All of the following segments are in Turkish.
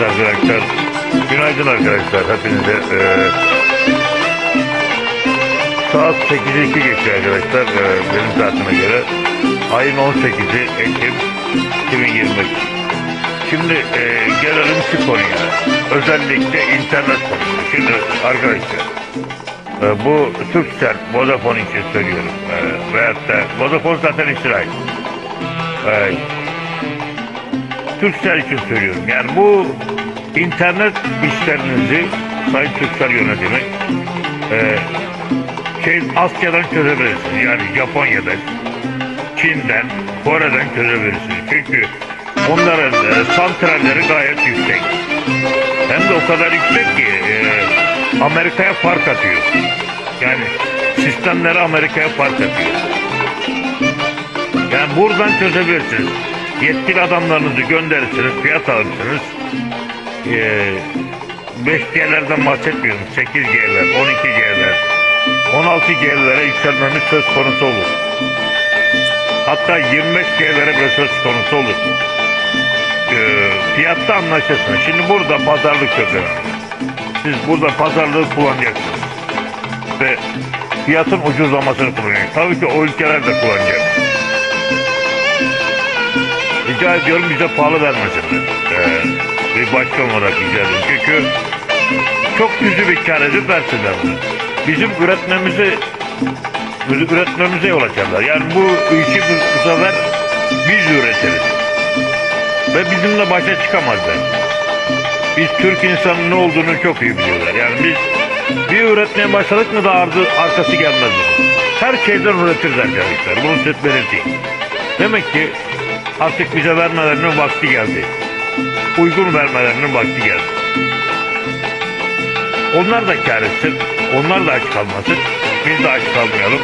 Evet arkadaşlar, günaydın arkadaşlar hepinize. Ee, saat 8'i 2 geçiyor arkadaşlar ee, benim saatime göre. Ayın 18'i Ekim 2023. Şimdi ee, gelelim şu konuya. Özellikle internet konusu. Şimdi arkadaşlar ee, bu Turkcell, Vodafone için söylüyorum. Ee, veyahut da Vodafone zaten İsrail. Ee, Türksel için söylüyorum. Yani bu internet işlerinizi Sayın Türksel yönetimi e, şey, Asya'dan çözebilirsiniz. Yani Japonya'dan, Çin'den, Kore'den çözebilirsiniz. Çünkü onların e, santralleri gayet yüksek. Hem de o kadar yüksek ki e, Amerika'ya fark atıyor. Yani sistemleri Amerika'ya fark atıyor. Yani buradan çözebilirsiniz. Yetkili adamlarınızı gönderirsiniz, fiyat alırsınız. Ee, 5G'lerden bahsetmiyorum. 8G'ler, 12G'ler, 16G'lere yükselmemiz söz konusu olur. Hatta 25G'lere bile söz konusu olur. Ee, fiyatta anlaşırsınız. Şimdi burada pazarlık önemli. Siz burada pazarlığı kullanacaksınız. Ve fiyatın ucuzlamasını kullanacaksınız. Tabii ki o ülkeler de kullanacak. Rica ediyorum bize pahalı vermesinler. Ee, bir başkan olarak rica ediyorum. Çünkü çok cüzi bir kar edip versinler bunu. Bizim üretmemizi üretmemize yol açarlar. Yani bu işi bu, bu sefer biz üretiriz. Ve bizimle başa çıkamazlar. Biz Türk insanın ne olduğunu çok iyi biliyorlar. Yani biz bir üretmeye başladık mı da ardı, arkası gelmez. Her şeyden üretiriz arkadaşlar. Bunu size belirteyim. Demek ki artık bize vermelerinin vakti geldi. Uygun vermelerinin vakti geldi. Onlar da kar etsin. Onlar da aç kalmasın. Biz de aç kalmayalım.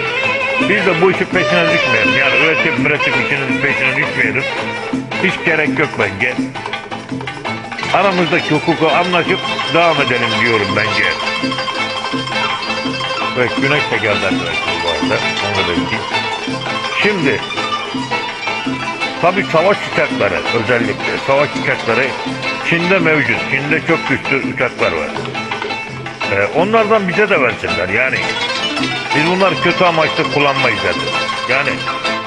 Biz de bu işin peşine düşmeyelim. Yani üretim üretim işinin peşine düşmeyelim. Hiç gerek yok bence. Aramızdaki hukuku anlaşıp devam edelim diyorum bence. Evet güneş de geldi arkadaşlar bu arada. Onu da. Şimdi Tabii savaş uçakları özellikle savaş uçakları Çin'de mevcut. Çin'de çok güçlü uçaklar var. Ee, onlardan bize de versinler yani. Biz bunları kötü amaçlı kullanmayız zaten. Yani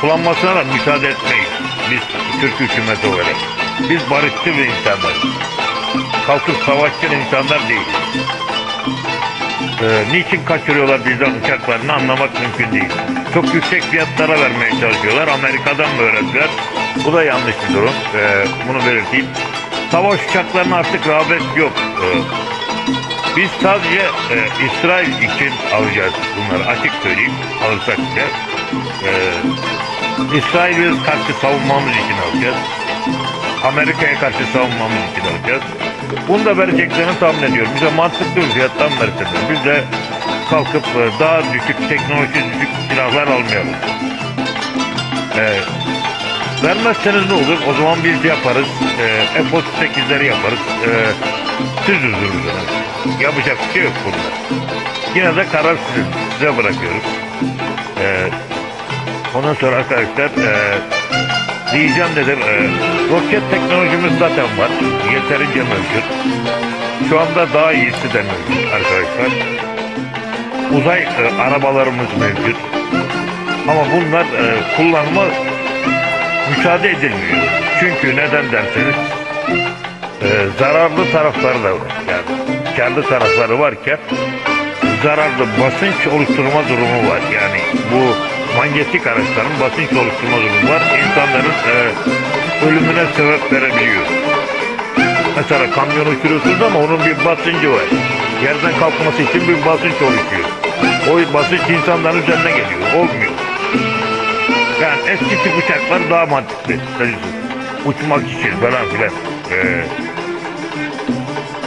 kullanmasına da müsaade etmeyiz. Biz Türk hükümeti olarak. Biz barışçı bir insanlarız. Kalkıp savaşçı insanlar değiliz. Ee, niçin kaçırıyorlar bizden uçaklarını anlamak mümkün değil. Çok yüksek fiyatlara vermeye çalışıyorlar. Amerika'dan mı öğrendiler? Bu da yanlış bir durum. Ee, bunu belirteyim. Savaş uçaklarına artık rağbet yok. Ee, biz sadece e, İsrail için alacağız bunları. Açık söyleyeyim. Alırsak bile. Ee, İsrail'e karşı savunmamız için alacağız. Amerika'ya karşı savunmamız için alacağız. Bunu da vereceklerini tahmin ediyorum. Bize mantıklı bir fiyattan versinler. Biz de kalkıp e, daha düşük teknoloji düşük silahlar almayalım. Ee, vermezseniz ne olur? O zaman biz de yaparız. Ee, F-38'leri yaparız. Ee, siz üzülürüz. Yapacak bir şey yok burada. Yine de karar sizin. Size bırakıyoruz. Ee, ondan sonra arkadaşlar e, diyeceğim dedim. E, roket teknolojimiz zaten var. Yeterince mevcut. Şu anda daha iyisi de mevcut arkadaşlar. Uzay e, arabalarımız mevcut. Ama bunlar e, kullanıma müsaade edilmiyor. Çünkü neden derseniz e, zararlı tarafları da var. Yani karlı tarafları varken zararlı basınç oluşturma durumu var. Yani bu manyetik araçların basınç oluşturma durumu var. İnsanların e, ölümüne sebep verebiliyor. Mesela kamyon uçuruyorsunuz ama onun bir basıncı var. Yerden kalkması için bir basınç oluşuyor. O basınç insanların üzerine geliyor. Olmuyor. Yani eski tip uçaklar daha mantıklı. Uçmak için falan filan. Ee,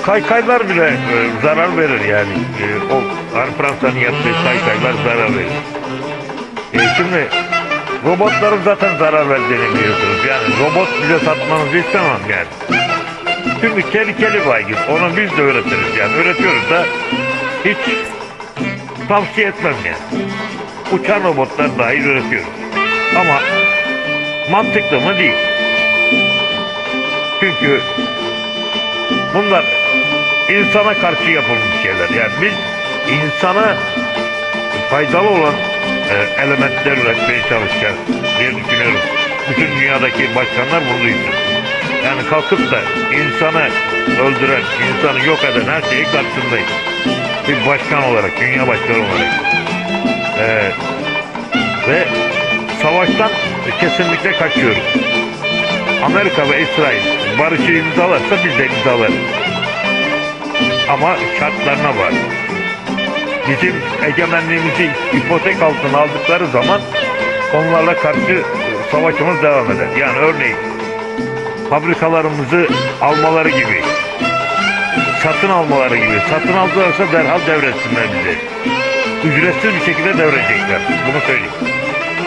kaykaylar bile e, zarar verir yani. E, o Fransa'nın yaptığı kaykaylar zarar verir. E, şimdi robotların zaten zarar verdiğini biliyorsunuz. Yani robot bize satmanızı istemem yani. Çünkü tehlikeli baygın. Onu biz de öğretiriz yani. Öğretiyoruz da hiç tavsiye etmem yani. Uçan robotlar dahil üretiyoruz. Ama mantıklı mı değil. Çünkü Bunlar insana karşı yapılmış şeyler. Yani biz insana faydalı olan e, elementler üretmeye çalışacağız diye düşünüyorum. Bütün dünyadaki başkanlar bunu duysun. Yani kalkıp da insanı öldüren, insanı yok eden her şeyi karşısındayız. Bir başkan olarak, dünya başkanı olarak. E, ve savaştan kesinlikle kaçıyoruz. Amerika ve İsrail barışı imzalarsa biz de imzalarız. Ama şartlarına var. Bizim egemenliğimizi ipotek altına aldıkları zaman onlarla karşı e, savaşımız devam eder. Yani örneğin fabrikalarımızı almaları gibi, satın almaları gibi, satın aldılarsa derhal devretsinler bizi. Ücretsiz bir şekilde devredecekler. Bunu söyleyeyim.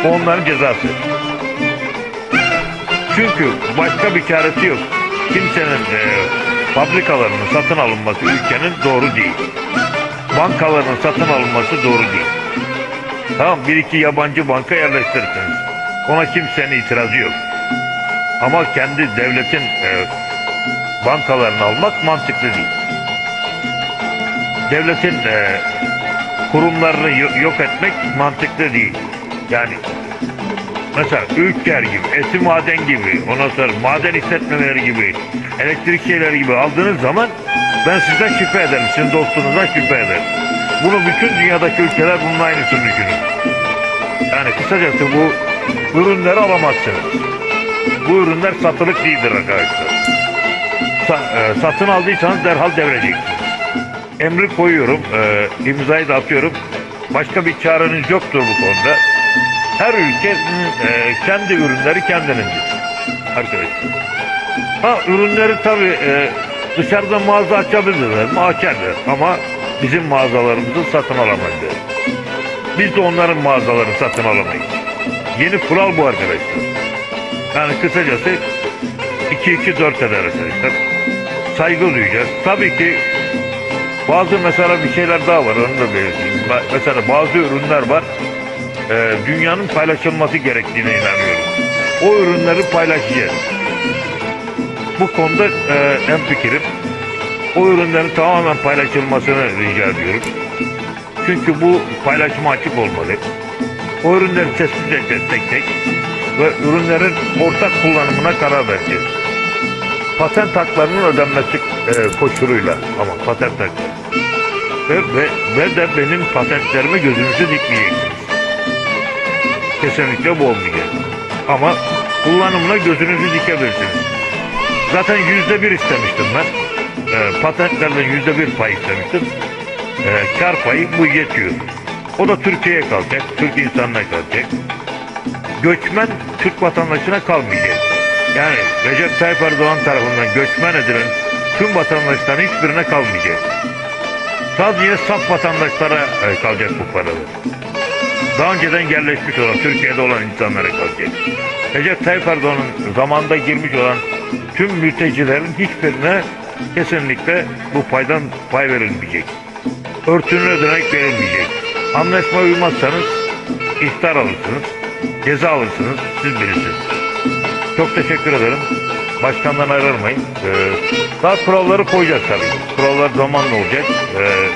Onların cezası. Çünkü başka bir çaresi yok. Kimsenin e, fabrikalarının satın alınması ülkenin doğru değil. Bankaların satın alınması doğru değil. Tamam bir iki yabancı banka yerleştirirsiniz. Ona kimsenin itirazı yok. Ama kendi devletin e, bankalarını almak mantıklı değil. Devletin e, kurumlarını yo- yok etmek mantıklı değil. Yani mesela Ülker gibi, Eti Maden gibi, ondan sonra maden işletmeleri gibi, elektrik şeyleri gibi aldığınız zaman ben sizden şüphe ederim, sizin dostunuzdan şüphe ederim. Bunu bütün dünyadaki ülkeler bunun aynısını düşünür. Yani kısacası bu ürünleri alamazsınız. Bu ürünler satılık değildir arkadaşlar. Sa- e, satın aldıysanız derhal devreceksiniz. Emri koyuyorum, e, imzayı da atıyorum. Başka bir çareniz yoktur bu konuda. Her ülkenin e, kendi ürünleri kendinindir. Arkadaşlar. Ha ürünleri tabii e, dışarıda mağaza açabilirler mi? Açarlar. Ama bizim mağazalarımızı satın alamayız. Biz de onların mağazalarını satın alamayız. Yeni kural bu arkadaşlar. Yani kısacası 2-2-4 eder arkadaşlar. Saygı duyacağız. Tabii ki bazı mesela bir şeyler daha var onu da belirteyim. Mesela bazı ürünler var. E, dünyanın paylaşılması gerektiğine inanıyorum. O ürünleri paylaşacağız. Bu konuda e, en fikrim. O ürünlerin tamamen paylaşılmasını rica ediyorum. Çünkü bu paylaşıma açık olmalı. O ürünleri tespit edeceğiz tek tek ve ürünlerin ortak kullanımına karar vereceğiz. Patent haklarının ödenmesi e, koşuluyla ama patent hakları. Ve, ve, ve de benim patentlerime gözünüzü dikmeyeceksiniz. Kesinlikle bu olmayacak. Ama kullanımına gözünüzü dikebilirsiniz. Zaten yüzde bir istemiştim ben. E, patentlerden yüzde bir pay istemiştim. E, kar payı bu yetiyor. O da Türkiye'ye kalacak. Türk insanına kalacak. Göçmen Türk vatandaşına kalmayacak. Yani Recep Tayyip Erdoğan tarafından göçmen edilen tüm vatandaşların hiçbirine kalmayacak. Sadece saf vatandaşlara e, kalacak bu paralar. Daha önceden yerleşmiş olan, Türkiye'de olan insanlara kalacak. Recep Tayyip Erdoğan'ın zamanda girmiş olan tüm mültecilerin hiçbirine kesinlikle bu paydan pay verilmeyecek. Örtünün ödenek verilmeyecek. Anlaşmaya uymazsanız ihtar alırsınız, ceza alırsınız, siz bilirsiniz. Çok teşekkür ederim. Başkandan ayrılmayın. Ee, daha kuralları koyacağız tabii. Kurallar zamanla olacak. Ee,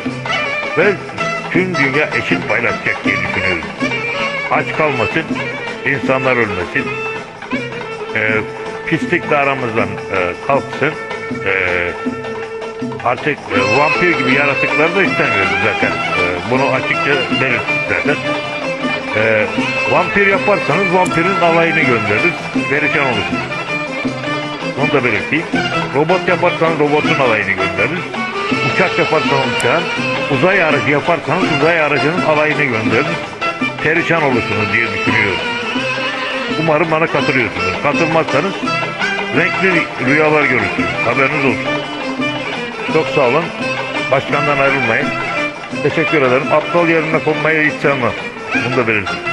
ve tüm dünya eşit paylaşacak diye düşünüyorum. Aç kalmasın, insanlar ölmesin. Ee, pislik de aramızdan e, kalksın. Ee, artık e, vampir gibi yaratıkları da istemiyoruz zaten. Ee, bunu açıkça belirttik zaten. Ee, vampir yaparsanız vampirin alayını göndeririz. Perişan olursunuz. Onu da belirteyim. Robot yaparsanız robotun alayını göndeririz. Uçak yaparsanız uçağın, uzay aracı yaparsanız uzay aracının alayını göndeririz. Perişan olursunuz diye düşünüyorum. Umarım bana katılıyorsunuz. Katılmazsanız renkli rüyalar görürsünüz. Haberiniz olsun. Çok sağ olun. Başkandan ayrılmayın. Teşekkür ederim. Aptal yerine konmayı hiç sevmem. Bunu da belirtin.